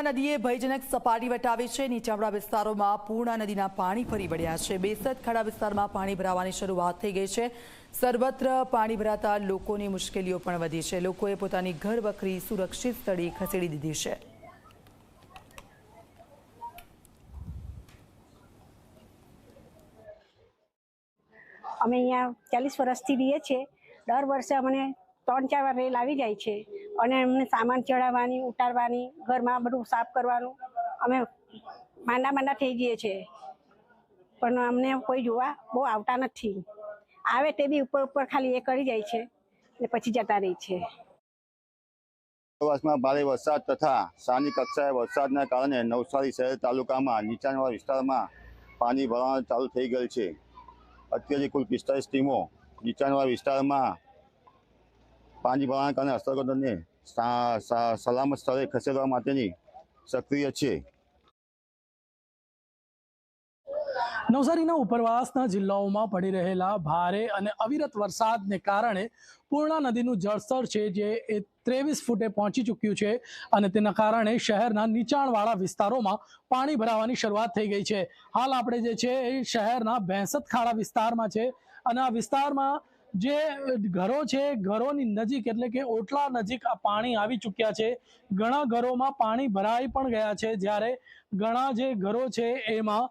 પૂર્ણા નદીએ ભયજનક સપાટી વટાવી છે. નીચાણવાળા વિસ્તારોમાં પૂર્ણા નદીના પાણી ફરી વળ્યા છે. બેસદ ખાડા વિસ્તારમાં પાણી ભરાવાની શરૂઆત થઈ ગઈ છે. સર્વત્ર પાણી ભરાતા લોકોની મુશ્કેલીઓ પણ વધી છે. લોકોએ પોતાની ઘર વખરી સુરક્ષિત સ્થળે ખસેડી દીધી છે. અમે અહીંયા ચાલીસ વર્ષથી રહીએ છીએ. દર વર્ષે અમને ત્રણ ચાર વાર રેલ આવી જાય છે. અને એમને સામાન ચડાવવાની, ઉતારવાની, ઘરમાં બધું સાફ કરવાનું. અમે માંડા માંડા થઈ જઈએ છીએ. પણ અમને કોઈ જોવા બહુ આવતા નથી. આવે તે બી ઉપર ઉપર ખાલી એ કરી જાય છે ને પછી જતા રહી છે. ઉપરવાસમાં ભારે વરસાદ તથા સ્થાનિક કક્ષાએ વરસાદના કારણે નવસારી શહેર તાલુકામાં નીચાણવાળા વિસ્તારમાં પાણી ભરાવાનું ચાલુ થઈ ગયેલ છે. અત્યારે કુલ પિસ્તાલીસ ટીમો નીચાણવાળા વિસ્તારમાં અસરગ્રસ્તોને સા- સા- સલામત સ્થળે ખસેડવા માટેની સક્રિય છે. નવસારીના ઉપરવાસના જિલ્લાઓમાં પડી રહેલા ભારે અને અવિરત વરસાદને કારણે પૂર્ણા નદીનું જળસ્તર છે જે એ ત્રેવીસ ફૂટે પહોંચી ચૂક્યું છે અને તેના કારણે શહેરના નીચાણવાળા વિસ્તારોમાં પાણી ભરાવાની શરૂઆત થઈ ગઈ છે. હાલ આપણે જે છે એ શહેરના ભેંસત ખાડા વિસ્તારમાં છે અને આ વિસ્તારમાં જે ઘરો છે, ઘરોની નજીક એટલે કે ઓટલા નજીક આ પાણી આવી ચૂક્યા છે. ઘણા ઘરોમાં પાણી ભરાઈ પણ ગયા છે. જ્યારે ઘણા જે ઘરો છે એમાં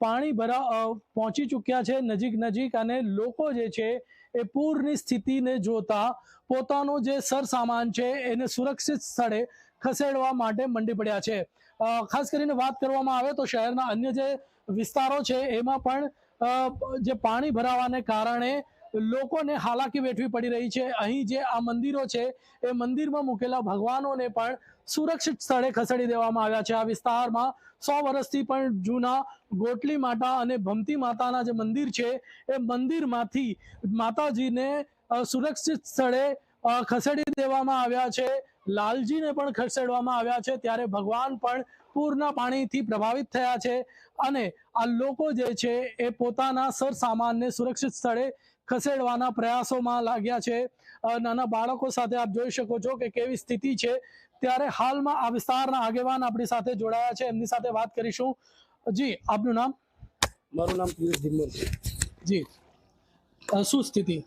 પાણી ભરા પહોંચી ચૂક્યા છે નજીક નજીક અને લોકો જે છે એ પૂરની સ્થિતિને જોતા પોતાનો જે સરસામાન છે એને સુરક્ષિત સ્થળે ખસેડવા માટે મંડી પડ્યા છે. ખાસ કરીને વાત કરવામાં આવે તો શહેરના અન્ય જે વિસ્તારો છે એમાં પણ જે પાણી ભરાવાને કારણે લોકોને હાલાકી વેઠવી પડી રહી છે. અહીં જે આ મંદિરો છે, એ મંદિરમાં મૂકેલા ભગવાનોને પણ સુરક્ષિત સ્થળે ખસેડી દેવામાં આવ્યા છે. આ વિસ્તારમાં સો વર્ષથી પણ જૂના ગોટલી માતા અને ભમતી માતાના જે મંદિર છે, એ મંદિરમાંથી માતાજીને સુરક્ષિત સ્થળે ખસેડી દેવામાં આવ્યા છે. લાલજીને પણ ખસેડવામાં આવ્યા છે. ત્યારે ભગવાન પણ પૂરના પાણીથી પ્રભાવિત થયા છે અને આ લોકો જે છે, એ પોતાના સરસામાનને સુરક્ષિત સ્થળે ખસેડવાના પ્રયાસોમાં લાગ્યા છે. નાના બાળકો સાથે આપ જોઈ શકો છો કે કેવી સ્થિતિ છે. ત્યારે હાલમાં આ વિસ્તારના આગેવાન આપણી સાથે જોડાયા છે. એમની સાથે વાત કરીશું. જી આપનું નામ? મારું નામ પિયુષ ધીમર જી. શું સ્થિતિ?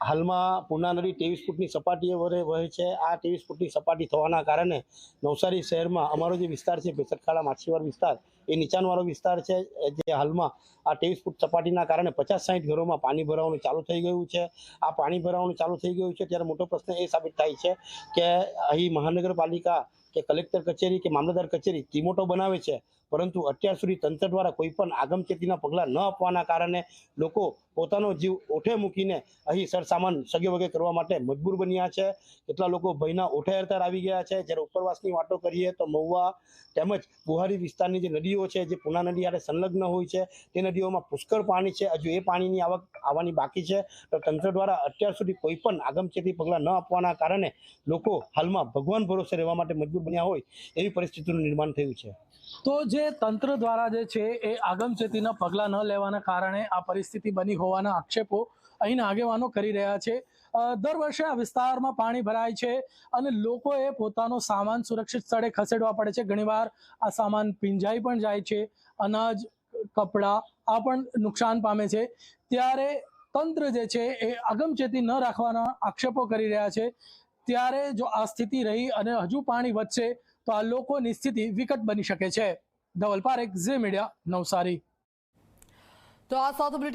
હાલમાં પૂર્ણા નદી ત્રેવીસ ફૂટની સપાટીએ વરે વહે છે. આ ત્રેવીસ ફૂટની સપાટી થવાના કારણે નવસારી શહેરમાં અમારો જે વિસ્તાર છે ભેસરખાડા માછીવાર વિસ્તાર, એ નીચાણવાળો વિસ્તાર છે, જે હાલમાં આ ત્રેવીસ ફૂટ સપાટીના કારણે પચાસ સાઠ ઘરોમાં પાણી ભરાવાનું ચાલુ થઈ ગયું છે. આ પાણી ભરાવાનું ચાલુ થઈ ગયું છે ત્યારે મોટો પ્રશ્ન એ સાબિત થાય છે કે અહીં મહાનગરપાલિકા કે કલેક્ટર કચેરી કે મામલતદાર કચેરી ટીમોટો બનાવે છે પરંતુ અત્યાર સુધી તંત્ર દ્વારા કોઈ પણ આગમચેતીના પગલાં ન આપવાના કારણે લોકો પોતાનો જીવ ઓઠે મૂકીને અહીં સરસામાન સગે વગે કરવા માટે મજબૂર બન્યા છે. કેટલા લોકો ભયના ઓઠે હરતાર આવી ગયા છે. જ્યારે ઉપરવાસની વાતો કરીએ તો મહુવા તેમજ બુહારી વિસ્તારની જે નદીઓ છે, જે પૂના નદી હારે સંલગ્ન હોય છે, તે નદીઓમાં પુષ્કળ પાણી છે. હજુ એ પાણીની આવક આવવાની બાકી છે. તો તંત્ર દ્વારા અત્યાર સુધી કોઈ પણ આગમચેતી પગલાં ન આપવાના કારણે લોકો હાલમાં ભગવાન ભરોસે રહેવા માટે મજબૂર બન્યા હોય એવી પરિસ્થિતિનું નિર્માણ થયું છે. તો જે તંત્ર દ્વારા જે છે એ આગમચેતીના પગલાં ન લેવાના કારણે આ પરિસ્થિતિ બની હોવાના આક્ષેપો અહીંના આગેવાનો કરી રહ્યા છે. દર વર્ષે આ વિસ્તારમાં પાણી ભરાય છે અને લોકોએ પોતાનો સામાન સુરક્ષિત સ્થળે ખસેડવા પડે છે. ઘણીવાર આ સામાન પીંજાઈ પણ જાય છે, અનાજ, કપડાં, આ પણ નુકસાન પામે છે. ત્યારે તંત્ર જે છે એ આગમચેતી ન રાખવાના આક્ષેપો કરી રહ્યા છે. ત્યારે જો આ સ્થિતિ રહી અને હજુ પાણી વધશે તો આ લોકોની સ્થિતિ વિકટ બની શકે છે. ધવલ પારેખ ઝે મીડિયા નવસારી તો આ સાથે બુલેટિન